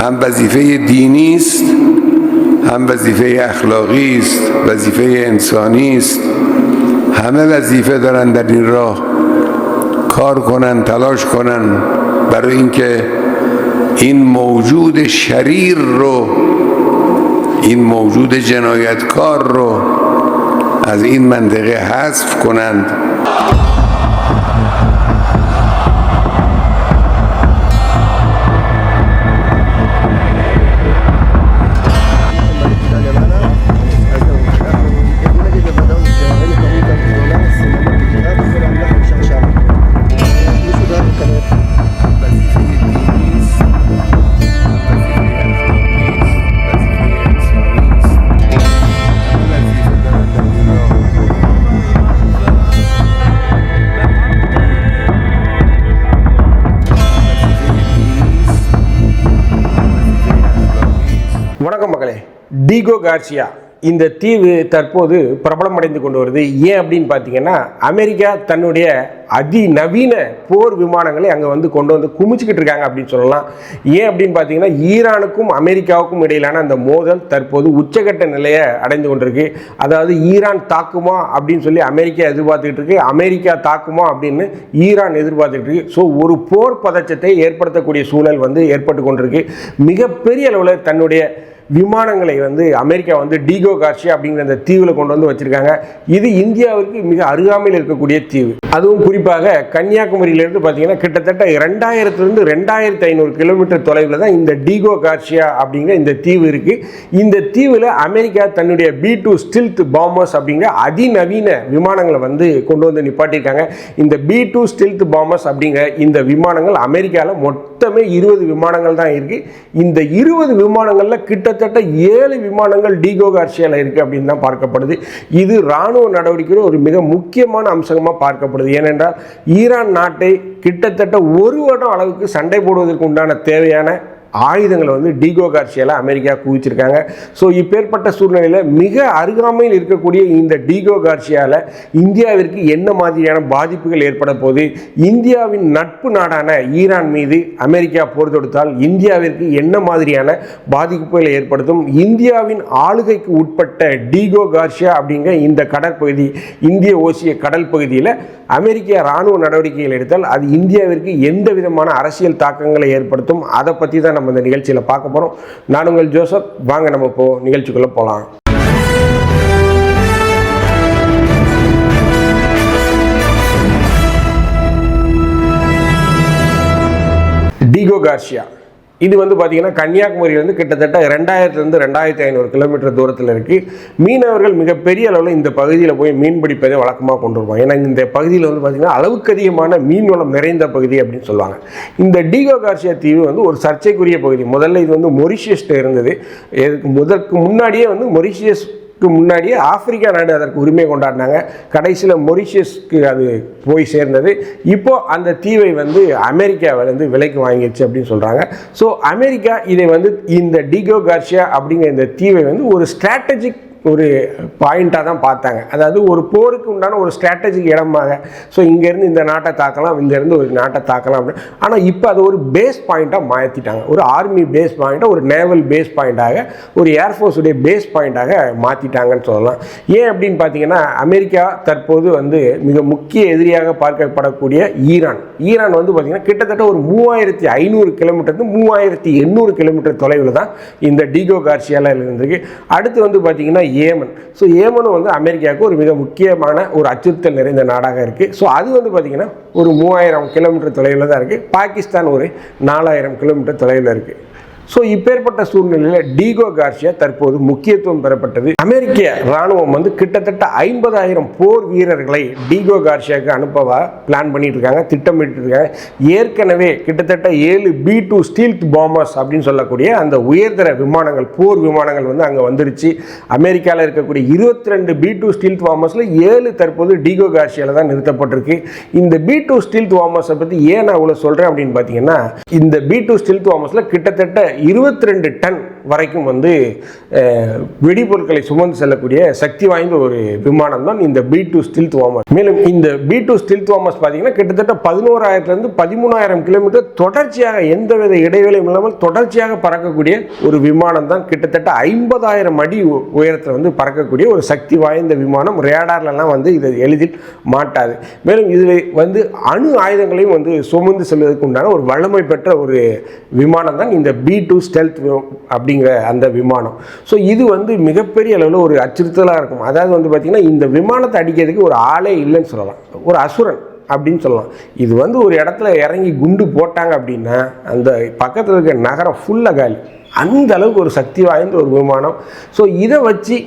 هم وظیفه دینی است هم وظیفه اخلاقی است وظیفه انسانی است. همه وظیفه دارن در این راه. کار کنن تلاش کنن. برای اینکه این موجود شریر رو این موجود جنایتکار رو از این منطقه حذف کنند. வணக்கம் மகளே. டிகோ கார்சியா இந்த தீவு தற்போது பிரபலமடைந்து கொண்டு வருது. ஏன் அப்படின்னு பார்த்தீங்கன்னா அமெரிக்கா தன்னுடைய அதிநவீன போர் விமானங்களை அங்கே வந்து கொண்டு வந்து குமிச்சுக்கிட்டு இருக்காங்க அப்படின்னு சொல்லலாம். ஏன் அப்படின்னு பார்த்தீங்கன்னா ஈரானுக்கும் அமெரிக்காவுக்கும் இடையிலான அந்த மோதல் தற்போது உச்சகட்ட நிலையை அடைந்து கொண்டிருக்கு. அதாவது ஈரான் தாக்குமா அப்படின்னு சொல்லி அமெரிக்கா எதிர்பார்த்துக்கிட்டு இருக்கு. அமெரிக்கா தாக்குமா அப்படின்னு ஈரான் எதிர்பார்த்துக்கிட்டு இருக்கு. ஸோ ஒரு போர் பதற்றத்தை ஏற்படுத்தக்கூடிய சூழல் வந்து ஏற்பட்டு கொண்டிருக்கு. மிகப்பெரிய அளவில் தன்னுடைய விமானங்களை வந்து அமெரிக்கா வந்து டீகோ கார்ஷியா அப்படிங்கிற அந்த தீவில் கொண்டு வந்து வச்சிருக்காங்க. இது இந்தியாவிற்கு மிக அருகாமையில் இருக்கக்கூடிய தீவு. அதுவும் குறிப்பாக கன்னியாகுமரியிலேருந்து பார்த்தீங்கன்னா கிட்டத்தட்ட ரெண்டாயிரத்துலேருந்து ரெண்டாயிரத்து ஐநூறு கிலோமீட்டர் தொலைவில் தான் இந்த டீகோ கார்ஷியா அப்படிங்கிற இந்த தீவு இருக்குது இந்த தீவில் அமெரிக்கா தன்னுடைய பி டூ ஸ்டில்த் பாம்பர்ஸ் அப்படிங்கிற அதிநவீன விமானங்களை வந்து கொண்டு வந்து நிப்பாட்டியிருக்காங்க. இந்த பி டூ ஸ்டில்த் பாம்பர்ஸ் அப்படிங்கிற இந்த விமானங்கள் அமெரிக்காவில் மொத்தமே இருபது விமானங்கள் தான் இருக்குது இந்த இருபது விமானங்களில் கிட்டத்தட்ட கிட்டத்தட்ட ஏழு விமானங்கள் டிகோ கார்ஷியாவில் இருக்குது அப்படின்னு தான் பார்க்கப்படுது. இது ராணுவ நடவடிக்கையில் ஒரு மிக முக்கியமான அம்சமாக பார்க்கப்படுது. ஏனென்றால் ஈரான் நாட்டை கிட்டத்தட்ட ஒரு வருடம் அளவுக்கு சண்டை போடுவதற்கு உண்டான தேவையான ஆயுதங்களை வந்து டீகோ கார்ஷியால அமெரிக்கா குவிச்சிருக்காங்க. ஸோ இப்பேற்பட்ட சூழ்நிலையில் மிக அருகாமையில் இருக்கக்கூடிய இந்த டீகோ கார்சியாவில் இந்தியாவிற்கு என்ன மாதிரியான பாதிப்புகள் ஏற்பட போது இந்தியாவின் நட்பு நாடான ஈரான் மீது அமெரிக்கா போர் தொடுத்தால் இந்தியாவிற்கு என்ன மாதிரியான பாதிப்புகளை ஏற்படுத்தும்? இந்தியாவின் ஆளுகைக்கு உட்பட்ட டீகோ கார்ஷியா அப்படிங்கிற இந்த கடற்பகுதி இந்திய ஓசிய கடல் பகுதியில் அமெரிக்க இராணுவ நடவடிக்கைகள் எடுத்தால் அது இந்தியாவிற்கு எந்த விதமான அரசியல் தாக்கங்களை ஏற்படுத்தும்? அதை பற்றி தான் நம்ம இந்த நிகழ்ச்சியில் பார்க்க போகிறோம் நான் உங்கள் ஜோசப். வாங்க நம்ம இப்போ நிகழ்ச்சிக்குள்ளே போகலாம் டிகோ கார்ஷியா இது வந்து பார்த்தீங்கன்னா கன்னியாகுமரியிலேருந்து கிட்டத்தட்ட ரெண்டாயிரத்துலேருந்து ரெண்டாயிரத்தி ஐநூறு கிலோமீட்டர் தூரத்தில் இருக்குது மீனவர்கள் மிகப்பெரிய அளவில் இந்த பகுதியில் போய் மீன் பிடிப்பதை வழக்கமாக கொண்டு வருவாங்க. ஏன்னா இந்த பகுதியில் வந்து பார்த்திங்கன்னா அளவுக்கு அதிகமான மீன் வளம் நிறைந்த பகுதி அப்படின்னு சொல்லுவாங்க. இந்த டீகோ கார்சியா தீவு வந்து ஒரு சர்ச்சைக்குரிய பகுதி. முதல்ல இது வந்து மொரிஷியஸ்ட்டு இருந்தது. இதுக்கு முதற்கு முன்னாடியே வந்து மொரிஷியஸ் க்கு முன்னாடியே ஆப்பிரிக்கா நாடு அதற்கு உரிமை கொண்டாடினாங்க. கடைசியில் மொரிஷியஸ்க்கு அது போய் சேர்ந்தது. இப்போது அந்த தீவை வந்து அமெரிக்காவிலேருந்து விலைக்கு வாங்கிடுச்சு அப்படின்னு சொல்கிறாங்க ஸோ அமெரிக்கா இதை வந்து இந்த டிகோ கார்ஷியா அப்படிங்கிற இந்த தீவை வந்து ஒரு ஸ்ட்ராட்டஜிக் ஒரு பாயிண்ட்டாக தான் பார்த்தாங்க. அதாவது ஒரு போருக்கு உண்டான ஒரு ஸ்ட்ராட்டஜிக் இடமாக. ஸோ இங்கேருந்து இந்த நாட்டை தாக்கலாம் இங்கேருந்து ஒரு நாட்டை தாக்கலாம். அப்படின்னு ஆனால் இப்போ அது ஒரு பேஸ் பாயிண்ட்டாக மாற்றிட்டாங்க ஒரு ஆர்மி பேஸ் பாயிண்ட்டாக ஒரு நேவல் பேஸ் பாயிண்ட்டாக ஒரு ஏர்ஃபோர்ஸுடைய பேஸ் பாயிண்ட்டாக மாற்றிட்டாங்கன்னு சொல்லலாம். ஏன் அப்படின்னு பார்த்தீங்கன்னா அமெரிக்கா தற்போது வந்து மிக முக்கிய எதிரியாக பார்க்கப்படக்கூடிய ஈரான். ஈரான் வந்து பார்த்திங்கன்னா கிட்டத்தட்ட ஒரு மூவாயிரத்தி ஐநூறு கிலோமீட்டர் மூவாயிரத்தி எண்ணூறு கிலோமீட்டர் தொலைவில் தான் இந்த டீகோ கார்சியால இருந்திருக்கு. அடுத்து வந்து பார்த்திங்கன்னா ஏமன். ஸோ ஏமனும் வந்து அமெரிக்காவுக்கு ஒரு மிக முக்கியமான ஒரு அச்சுறுத்தல் நிறைந்த நாடாக இருக்குது ஸோ அது வந்து பார்த்திங்கன்னா ஒரு மூவாயிரம் கிலோமீட்டர் தொலைவில் தான் இருக்குது பாகிஸ்தான் ஒரு நாலாயிரம் கிலோமீட்டர் தொலைவில் இருக்குது ஸோ இப்பேற்பட்ட சூழ்நிலையில் டீகோ கார்ஷியா தற்போது முக்கியத்துவம் பெறப்பட்டது. அமெரிக்க ராணுவம் வந்து கிட்டத்தட்ட ஐம்பதாயிரம் போர் வீரர்களை டீகோ கார்ஷியாவுக்கு அனுப்பவா பிளான் பண்ணிட்டு இருக்காங்க திட்டமிட்டு இருக்காங்க ஏற்கனவே கிட்டத்தட்ட ஏழு பி டூ ஸ்டீல்த் பாம்பர்ஸ் அப்படின்னு சொல்லக்கூடிய அந்த உயர்தர விமானங்கள் போர் விமானங்கள் வந்து அங்கே வந்துருச்சு. அமெரிக்காவில் இருக்கக்கூடிய இருபத்தி ரெண்டு பி டூ ஸ்டீல்த் பாம்பர்ஸில் ஏழு தற்போது டீகோ கார்ஷியாவில் தான் நிறுத்தப்பட்டிருக்கு. இந்த பி டூ ஸ்டீல்த் வார்மர்ஸை பற்றி ஏன் நான் அவ்வளோ சொல்கிறேன் அப்படின்னு பார்த்தீங்கன்னா இந்த பி டூ ஸ்டீல்த் வார்மர்ஸில் கிட்டத்தட்ட இருபத்தி ரெண்டு டன். வரைக்கும் வந்து வெடிபொருட்களை சுமந்து செல்லக்கூடிய சக்தி வாய்ந்த ஒரு விமானம் தான் இந்த பி டூ ஸ்டில் தோமஸ் மேலும் இந்த பி டூ ஸ்டில் தோமஸ் பார்த்தீங்கன்னா கிட்டத்தட்ட பதினோராயிரத்துலேருந்து பதிமூணாயிரம் கிலோமீட்டர் தொடர்ச்சியாக எந்தவித இடைவேளையும் இல்லாமல் தொடர்ச்சியாக பறக்கக்கூடிய ஒரு விமானம் தான் கிட்டத்தட்ட ஐம்பதாயிரம் அடி உ- உயரத்தில் வந்து பறக்கக்கூடிய ஒரு சக்தி வாய்ந்த விமானம். ரேடார்லலாம் வந்து இதை எளிதில் மாட்டாது. மேலும் இதில் வந்து அணு ஆயுதங்களையும் வந்து சுமந்து செல்வதற்கு உண்டான ஒரு வல்லமை பெற்ற ஒரு விமானம் தான் இந்த பி டூ ஸ்டெல்த் அப்படிங்கிற அந்த விமானம். ஸோ இது வந்து மிகப்பெரிய அளவில் ஒரு அச்சுறுத்தலாக இருக்கும். அதாவது வந்து பார்த்திங்கன்னா இந்த விமானத்தை அடிக்கிறதுக்கு ஒரு ஆளே இல்லைன்னு சொல்லலாம். ஒரு அசுரன் அப்படின்னு சொல்லலாம். இது வந்து ஒரு இடத்துல இறங்கி குண்டு போட்டாங்க அப்படின்னா அந்த பக்கத்தில் இருக்கிற நகரம் ஃபுல்லாக காலி. அந்த அளவுக்கு ஒரு சக்தி வாய்ந்த ஒரு விமானம். ஸோ இதை வச்சு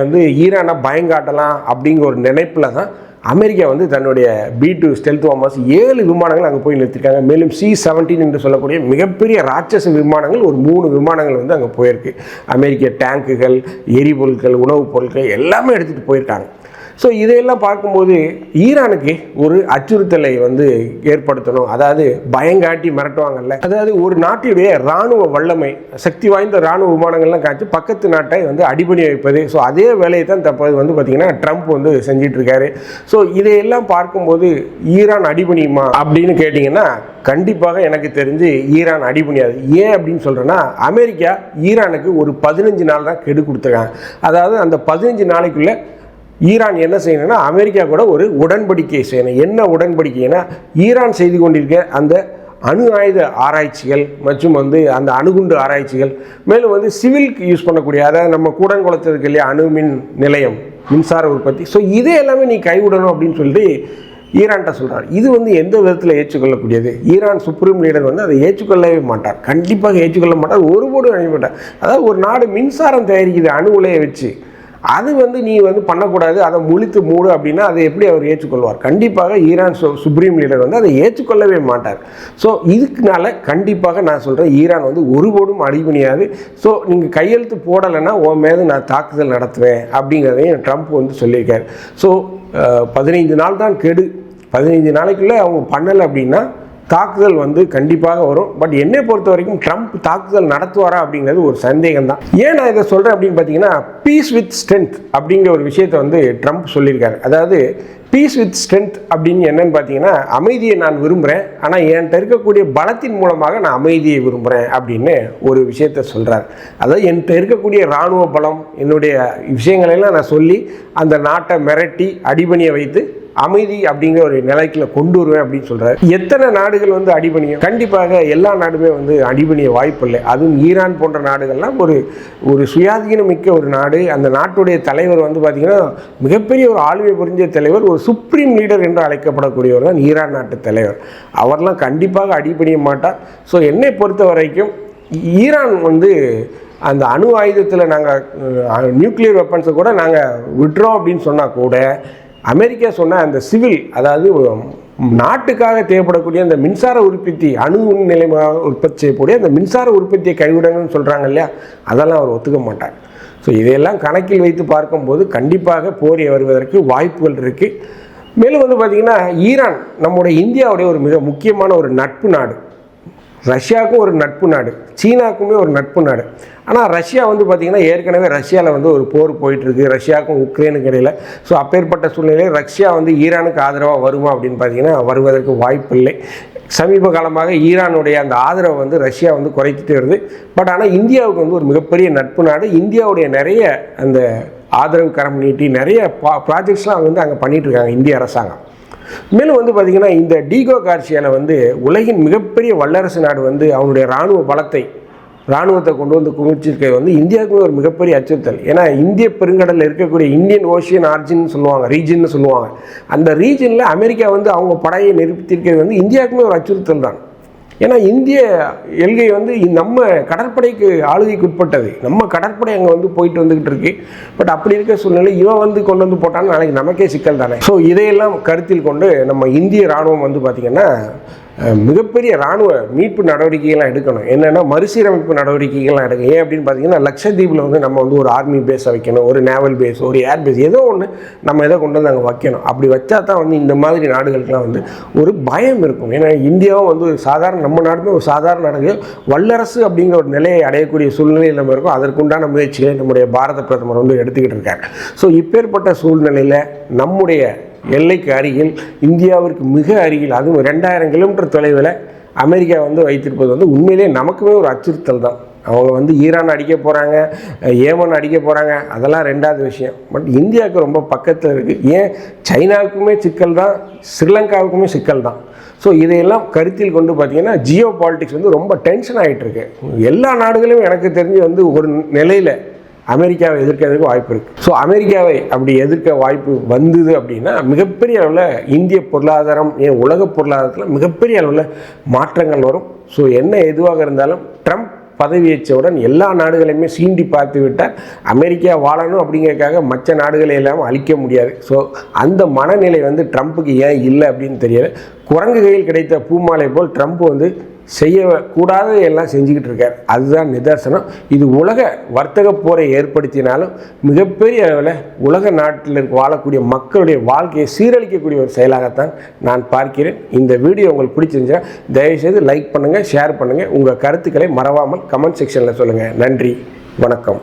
வந்து ஈரானை பயங்காட்டலாம் அப்படிங்கிற ஒரு நினைப்பில் தான் அமெரிக்கா வந்து தன்னுடைய பி டூ ஸ்டெல்த் வாமர்ஸ் ஏழு விமானங்கள் அங்கே போய் நிறுத்திருக்காங்க. மேலும் சி செவன்டீன் என்று சொல்லக்கூடிய மிகப்பெரிய ராட்சச விமானங்கள் ஒரு மூணு விமானங்கள் வந்து அங்கே போயிருக்கு. அமெரிக்க டேங்குகள் எரிபொருட்கள் உணவுப் பொருட்கள் எல்லாமே எடுத்துகிட்டு போயிருக்காங்க. ஸோ இதையெல்லாம் பார்க்கும்போது ஈரானுக்கு ஒரு அச்சுறுத்தலை வந்து ஏற்படுத்தணும். அதாவது பயங்காட்டி மிரட்டுவாங்கல்ல. அதாவது ஒரு நாட்டினுடைய இராணுவ வல்லமை சக்தி வாய்ந்த இராணுவ விமானங்கள்லாம் காய்ச்சி பக்கத்து நாட்டை வந்து அடிபணி வைப்பது. ஸோ அதே வேலையை தான் தற்போது வந்து பார்த்திங்கன்னா ட்ரம்ப் வந்து செஞ்சிட்ருக்காரு. ஸோ இதையெல்லாம் பார்க்கும்போது ஈரான் அடிபணியுமா அப்படின்னு கேட்டிங்கன்னா கண்டிப்பாக எனக்கு தெரிஞ்சு ஈரான் அடிபணியாது. ஏன் அப்படின்னு சொல்கிறேன்னா அமெரிக்கா ஈரானுக்கு ஒரு பதினஞ்சு நாள் தான் கெடு கொடுத்துருக்காங்க. அதாவது அந்த பதினஞ்சு நாளைக்குள்ளே ஈரான் என்ன செய்யணும்னா அமெரிக்கா கூட ஒரு உடன்படிக்கை செய்யணும். என்ன உடன்படிக்கைனா ஈரான் செய்து கொண்டிருக்க அந்த அணு ஆயுத ஆராய்ச்சிகள் மற்றும் வந்து அந்த அணுகுண்டு ஆராய்ச்சிகள் மேலும் வந்து சிவிலுக்கு யூஸ் பண்ணக்கூடிய அதாவது நம்ம கூடங்குளத்தில் இருக்கு இல்லையா அணு மின் நிலையம் மின்சார உற்பத்தி. ஸோ இதே எல்லாமே நீ கைவிடணும் அப்படின்னு சொல்லிட்டு ஈரான்கிட்ட சொல்கிறார் இது வந்து எந்த விதத்தில் ஏற்றுக்கொள்ளக்கூடியது? ஈரான் சுப்ரீம் லீடர் வந்து அதை ஏற்றுக்கொள்ளவே மாட்டார். கண்டிப்பாக ஏற்றுக்கொள்ள மாட்டார். ஒருபோடும் அணிய மாட்டார். அதாவது ஒரு நாடு மின்சாரம் தயாரிக்குது அணு உலையை வச்சு. அது வந்து நீ வந்து பண்ணக்கூடாது அதை முழித்து மூடு அப்படின்னா அதை எப்படி அவர் ஏற்றுக்கொள்வார்? கண்டிப்பாக ஈரான் சுப்ரீம் லீடர் வந்து அதை ஏற்றுக்கொள்ளவே மாட்டார். ஸோ இதுக்குனால கண்டிப்பாக நான் சொல்கிறேன் ஈரான் வந்து ஒருபோடும் அடிபணியாது ஸோ நீங்கள் கையெழுத்து போடலைன்னா உன் மேலே நான் தாக்குதல் நடத்துவேன் அப்படிங்கிறதையும் ட்ரம்ப் வந்து சொல்லியிருக்காரு. ஸோ பதினைந்து நாள் தான் கெடு. பதினைஞ்சு நாளைக்குள்ளே அவங்க பண்ணலை அப்படின்னா தாக்குதல் வந்து கண்டிப்பாக வரும். பட் என்னை பொறுத்த வரைக்கும் ட்ரம்ப் தாக்குதல் நடத்துவாரா அப்படிங்கிறது ஒரு சந்தேகம் தான் ஏன் நான் இதை சொல்கிறேன் அப்படின்னு பார்த்தீங்கன்னா பீஸ் வித் ஸ்ட்ரென்த் அப்படிங்கிற ஒரு விஷயத்தை வந்து ட்ரம்ப் சொல்லியிருக்காரு. அதாவது பீஸ் வித் ஸ்ட்ரென்த் அப்படின்னு என்னன்னு பார்த்தீங்கன்னா அமைதியை நான் விரும்புகிறேன் ஆனால் என்கிட்ட இருக்கக்கூடிய பலத்தின் மூலமாக நான் அமைதியை விரும்புகிறேன் அப்படின்னு ஒரு விஷயத்த சொல்கிறார் அதாவது என்கிட்ட இருக்கக்கூடிய இராணுவ பலம் என்னுடைய விஷயங்களெல்லாம் நான் சொல்லி அந்த நாட்டை மிரட்டி அடிபணியை வைத்து அமைதி அப்படிங்கிற ஒரு நிலைக்குள்ள கொண்டு வருவேன் அப்படின்னு சொல்றாரு. எத்தனை நாடுகள் வந்து அடிபணியும்? கண்டிப்பாக எல்லா நாடுமே வந்து அடிபணிய வாய்ப்பு இல்லை. அதுவும் ஈரான் போன்ற நாடுகள்லாம் ஒரு ஒரு சுயாதீனம் மிக்க ஒரு நாடு. அந்த நாட்டுடைய தலைவர் வந்து பார்த்தீங்கன்னா மிகப்பெரிய ஒரு ஆளுமை புரிஞ்ச தலைவர் ஒரு சுப்ரீம் லீடர் என்று அழைக்கப்படக்கூடியவர் தான் ஈரான் நாட்டு தலைவர். அவர்லாம் கண்டிப்பாக அடிபணிய மாட்டார். ஸோ என்னை பொறுத்த வரைக்கும் ஈரான் வந்து அந்த அணு ஆயுதத்தில் நாங்கள் நியூக்ளியர் வெப்பன்ஸை கூட நாங்கள் விட்டுறோம் அப்படின்னு சொன்னால் கூட அமெரிக்கா சொன்ன அந்த சிவில் அதாவது நாட்டுக்காக தேவைப்படக்கூடிய அந்த மின்சார உற்பத்தி அணு நிலையமாக உற்பத்தி செய்யக்கூடிய அந்த மின்சார உற்பத்தியை கைவிடணும்னு சொல்கிறாங்க இல்லையா? அதெல்லாம் அவர் ஒத்துக்க மாட்டார். ஸோ இதையெல்லாம் கணக்கில் வைத்து பார்க்கும்போது கண்டிப்பாக போர் வருவதற்கு வாய்ப்புகள் இருக்குது மேலும் வந்து பார்த்திங்கன்னா ஈரான் நம்முடைய இந்தியாவுடைய ஒரு மிக முக்கியமான ஒரு நட்பு நாடு. ரஷ்யாவுக்கும் ஒரு நட்பு நாடு. சீனாவுக்குமே ஒரு நட்பு நாடு. ஆனால் ரஷ்யா வந்து பார்த்திங்கன்னா ஏற்கனவே ரஷ்யாவில் வந்து ஒரு போர் போயிட்டுருக்கு. ரஷ்யாவுக்கும் உக்ரைனுக்கு இடையில். ஸோ அப்பேற்பட்ட சூழ்நிலையில் ரஷ்யா வந்து ஈரானுக்கு ஆதரவாக வருமா அப்படின்னு பார்த்தீங்கன்னா வருவதற்கு வாய்ப்பில்லை. சமீப காலமாக ஈரானுடைய அந்த ஆதரவை வந்து ரஷ்யா வந்து குறைத்துட்டு வருது. பட் ஆனால் இந்தியாவுக்கு வந்து ஒரு மிகப்பெரிய நட்பு நாடு. இந்தியாவுடைய நிறைய அந்த ஆதரவு கரம் நீட்டி நிறைய பா ப்ராஜெக்ட்ஸ்லாம் வந்து அங்கே பண்ணிகிட்ருக்காங்க இருக்காங்க இந்திய அரசாங்கம். மேலும் வந்து பார்த்திங்கன்னா இந்த டீகோ கார்சியாவில் வந்து உலகின் மிகப்பெரிய வல்லரசு நாடு வந்து அவனுடைய இராணுவ பலத்தை இராணுவத்தை கொண்டு வந்து குமிச்சிருக்கிறது வந்து இந்தியாவுக்குமே ஒரு மிகப்பெரிய அச்சுறுத்தல். ஏன்னா இந்திய பெருங்கடலில் இருக்கக்கூடிய இந்தியன் ஓஷியன் ஆர்ஜின் சொல்லுவாங்க ரீஜின்னு சொல்லுவாங்க. அந்த ரீஜனில் அமெரிக்கா வந்து அவங்க படையை நிறுத்தியிருக்கிறது வந்து இந்தியாவுக்குமே ஒரு அச்சுறுத்தல் தான். ஏன்னா இந்திய எல்கை வந்து நம்ம கடற்படைக்கு ஆளுகைக்கு உட்பட்டது. நம்ம கடற்படை அங்கே வந்து போயிட்டு வந்துக்கிட்டு இருக்கு. பட் அப்படி இருக்க சூழ்நிலை இவன் வந்து கொண்டு வந்து போட்டான்னு நாளைக்கு நமக்கே சிக்கல் தானே. ஸோ இதையெல்லாம் கருத்தில் கொண்டு நம்ம இந்திய ராணுவம் வந்து பார்த்திங்கன்னா மிகப்பெரிய இராணுவ மீட்பு நடவடிக்கைகள்லாம் எடுக்கணும். என்னென்னா மறுசீரமைப்பு நடவடிக்கைகள்லாம் எடுக்கணும் ஏன் அப்படின்னு பார்த்தீங்கன்னா லட்சத்தீவில் வந்து நம்ம வந்து ஒரு ஆர்மி பேஸை வைக்கணும் ஒரு நேவல் பேஸ் ஒரு ஏர் பேஸ் ஏதோ ஒன்று நம்ம எதை கொண்டு வந்து அங்கே வைக்கணும். அப்படி வச்சா தான் வந்து இந்த மாதிரி நாடுகளுக்கெல்லாம் வந்து ஒரு பயம் இருக்கும். ஏன்னா இந்தியாவும் வந்து ஒரு சாதாரண நம்ம நாடுமே ஒரு சாதாரண நாடு வல்லரசு அப்படிங்கிற ஒரு நிலையை அடையக்கூடிய சூழ்நிலையில் நம்ம இருக்கும். அதற்குண்டான முயற்சிகளை நம்முடைய பாரத பிரதமர் வந்து எடுத்துக்கிட்டு இருக்காங்க ஸோ இப்பேற்பட்ட சூழ்நிலையில் நம்முடைய எல்லைக்கு அருகில் இந்தியாவிற்கு மிக அருகில் அதுவும் ரெண்டாயிரம் கிலோமீட்டர் தொலைவில் அமெரிக்கா வந்து வைத்திருப்பது வந்து உண்மையிலேயே நமக்குமே ஒரு அச்சுறுத்தல் தான். அவங்க வந்து ஈரான் அடிக்க போகிறாங்க ஏமன் அடிக்க போகிறாங்க அதெல்லாம் ரெண்டாவது விஷயம். பட் இந்தியாவுக்கு ரொம்ப பக்கத்தில் இருக்குது ஏன்? சைனாவுக்குமே சிக்கல் தான் ஸ்ரீலங்காவுக்குமே சிக்கல் தான். ஸோ இதையெல்லாம் கருத்தில் கொண்டு பார்த்திங்கன்னா ஜியோ பாலிட்டிக்ஸ் வந்து ரொம்ப டென்ஷன் ஆகிட்டு இருக்கு. எல்லா நாடுகளும் எனக்கு தெரிஞ்சு வந்து ஒரு நிலையில் அமெரிக்காவை எதிர்க்கிறதுக்கு வாய்ப்பு இருக்குது ஸோ அமெரிக்காவை அப்படி எதிர்க்க வாய்ப்பு வந்தது அப்படின்னா மிகப்பெரிய அளவில் இந்திய பொருளாதாரம் ஏன் உலக பொருளாதாரத்தில் மிகப்பெரிய அளவில் மாற்றங்கள் வரும். ஸோ என்ன எதுவாக இருந்தாலும் ட்ரம்ப் பதவியேற்றவுடன் எல்லா நாடுகளையுமே சீண்டி பார்த்து விட்டால் அமெரிக்கா வாழணும் அப்படிங்கிறதுக்காக மற்ற நாடுகளை எல்லாம் அழிக்க முடியாது. ஸோ அந்த மனநிலை வந்து ட்ரம்ப்புக்கு ஏன் இல்லை அப்படின்னு தெரியல. குரங்கு கையில் கிடைத்த பூமாலை போல் ட்ரம்ப் வந்து செய்ய கூடாத எல்லாம் செஞ்சுக்கிட்டு இருக்கார். அதுதான் நிதர்சனம். இது உலக வர்த்தக போரை ஏற்படுத்தினாலும் மிகப்பெரிய அளவில் உலக நாட்டில் இருக்க வாழக்கூடிய மக்களுடைய வாழ்க்கையை சீரழிக்கக்கூடிய ஒரு செயலாகத்தான் நான் பார்க்கிறேன். இந்த வீடியோ உங்களுக்கு பிடிச்சிருந்துச்சா தயவுசெய்து லைக் பண்ணுங்கள் ஷேர் பண்ணுங்கள் உங்கள் கருத்துக்களை மறவாமல் கமெண்ட் செக்ஷனில் சொல்லுங்கள் நன்றி. வணக்கம்.